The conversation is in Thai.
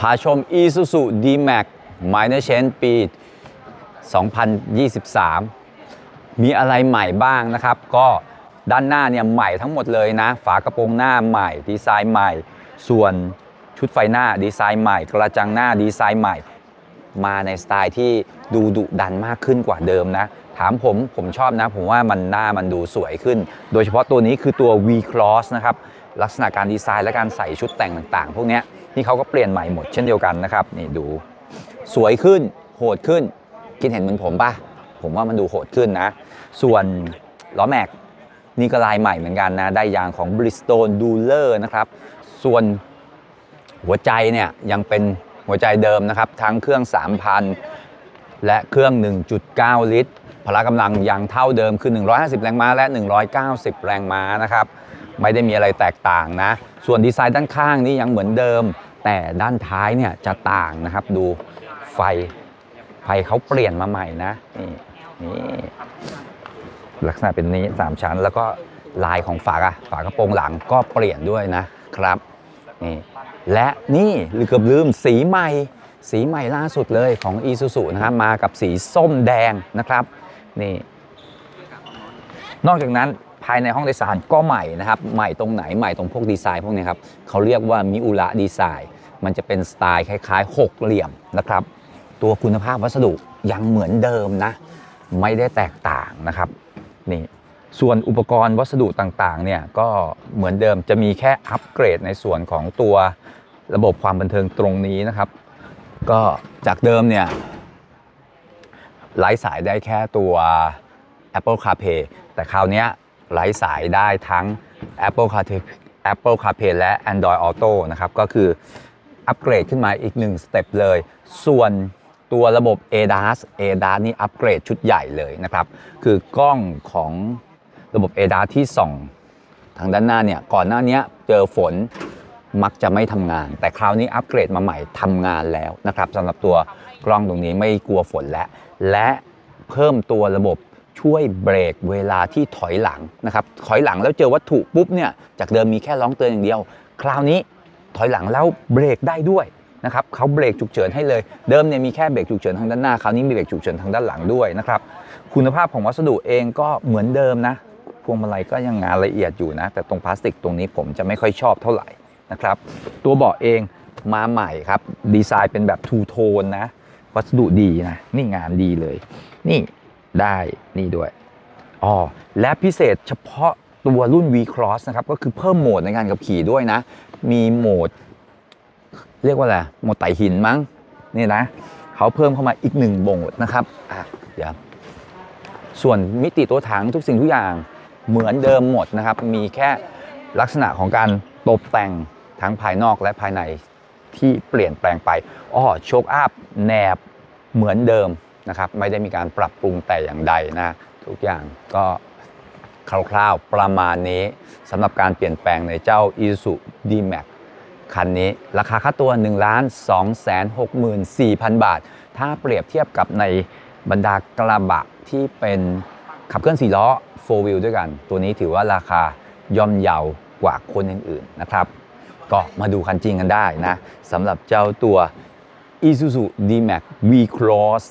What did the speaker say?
พาชม Isuzu D-Max Minor Change ปี 2023 มีอะไรใหม่บ้างนะครับ ก็ด้านหน้าเนี่ยใหม่ทั้งหมดเลยนะ ฝากระโปรงหน้าใหม่ ดีไซน์ใหม่ ส่วนชุดไฟหน้าดีไซน์ใหม่ กระจังหน้าดีไซน์ใหม่ มาในสไตล์ที่ดูดุดันมากขึ้นกว่าเดิมนะ ถามผมผมชอบนะ ผมว่ามันหน้ามันดูสวยขึ้น โดยเฉพาะตัวนี้คือตัว V Cross นะครับ ลักษณะการดีไซน์และการใส่ชุดแต่งต่างๆ พวกนี้นี่เขาก็เปลี่ยนใหม่หมดเช่นเดียวกันนะครับ นี่ดู สวยขึ้น โหดขึ้นกินเห็นเหมือนผมปะผมว่ามันดูโหดขึ้นนะ ส่วนล้อแม็กนี่ก็ลายใหม่เหมือนกันนะ ได้ยางของ Bridgestone Dueler นะครับ ส่วนหัวใจเนี่ยยังเป็น หัวใจเดิมนะครับ ทั้งเครื่อง 3,000 และเครื่อง 1.9 ลิตร พละกำลังยังเท่าเดิมคือ 150 แรงม้าและ 190 แรงม้านะครับ ไม่ได้มีอะไรแตกต่างนะ ส่วนดีไซน์ด้านข้างนี่ยังเหมือนเดิม แต่ด้านท้ายเนี่ยจะต่างนะครับ ดูไฟ ไฟเขาเปลี่ยนมาใหม่นะนี่นี่ลักษณะเป็นนี้ 3 ชั้น แล้วก็ลายของฝากระฝากระโปรงหลังก็เปลี่ยนด้วยนะครับนี่ และนี่ลืมเกือบลืมสีใหม่ สีใหม่ล่าสุดเลยของ i s u z u นะครับมากับสีส้มแดงนะครับนี่นอกจากนั้นภายในห้องโดยสารก็ใหม่นะครับใหม่ตรงไหนใหม่ตรงพวกดีไซน์พวกนี้ครับเขาเรียกว่ามิอุระดีไซน์มันจะเป็นสไตล์คล้ายๆหกเหลี่ยมนะครับ ตัวคุณภาพวัสดุยังเหมือนเดิมนะ ไม่ได้แตกต่างนะครับนี่ ส่วนอุปกรณ์วัสดุต่างๆเนี่ยก็เหมือนเดิมจะมีแค่อัปเกรดในส่วนของตัวระบบความบันเทิงตรงนี้นะครับ ก็จากเดิมเนี่ยไร้สายได้แค่ตัว Apple CarPlay แต่คราวนี้ไร้สายได้ทั้ง Apple CarPlay Apple CarPlay และ Android Auto นะครับ ก็คืออัปเกรดขึ้นมาอีกหนึ่งสเต็ปเลย ส่วนตัวระบบ ADAS ADAS นี่อัปเกรดชุดใหญ่เลยนะครับ คือกล้องของ ระบบ ADAS ที่ส่องทางด้านหน้าเนี่ยก่อนหน้านี้เจอฝนมักจะไม่ทำงาน แต่คราวนี้อัปเกรดมาใหม่ทำงานแล้วนะครับสำหรับตัวกล้องตรงนี้ไม่กลัวฝนแล้วและเพิ่มตัวระบบช่วยเบรกเวลาที่ถอยหลังนะครับถอยหลังแล้วเจอวัตถุปุ๊บเนี่ยจากเดิมมีแค่ร้องเตือนอย่างเดียว คราวนี้ถอยหลังแล้วเบรกได้ด้วยนะครับเขาเบรกฉุกเฉินให้เลยเดิมเนี่ยมีแค่เบรกฉุกเฉินทางด้านหน้าคราวนี้มีเบรกฉุกเฉินทางด้านหลังด้วยนะครับคุณภาพของวัสดุเองก็เหมือนเดิมนะ วงมาลัยก็ยังงานละเอียดอยู่นะ แต่ตรงพลาสติกตรงนี้ผมจะไม่ค่อยชอบเท่าไหร่นะครับ ตัวเบาะเองมาใหม่ครับ ดีไซน์เป็นแบบทูโทนนะ วัสดุดีนะ นี่งานดีเลย นี่ได้นี่ด้วยอ๋อและพิเศษเฉพาะตัวรุ่น V Cross นะครับ ก็คือเพิ่มโหมดในการขับขี่ด้วยนะ มีโหมด เรียกว่าอะไรโหมดไต่หินมั้งนี่นะเขาเพิ่มเข้ามาอีกหนึ่งโหมดนะครับอะเดี๋ยวส่วนมิติตัวถังทุกสิ่งทุกอย่าง เหมือนเดิมหมดนะครับ มีแค่ลักษณะของการตกแต่งทั้งภายนอกและภายในที่เปลี่ยนแปลงไปอ้อโชคอัพแนบเหมือนเดิมนะครับ ไม่ได้มีการปรับปรุงแต่อย่างใดนะทุกอย่างก็คร่าวๆประมาณนี้สำหรับการเปลี่ยนแปลงในเจ้า Isuzu D-Max คันนี้ราคาค่าตัว1 2 6 4 0 0 0 บาท ถ้าเปรียบเทียบกับในบรรดากระบะที่เป็น ขับเคลื่อน4ล้อ 4 wheel ด้วยกัน ตัวนี้ถือว่าราคาย่อมเยาวกว่าคนอื่นๆนะครับ ก็มาดูคันจริงกันได้นะสำหรับเจ้าตัว Isuzu D-Max V Cross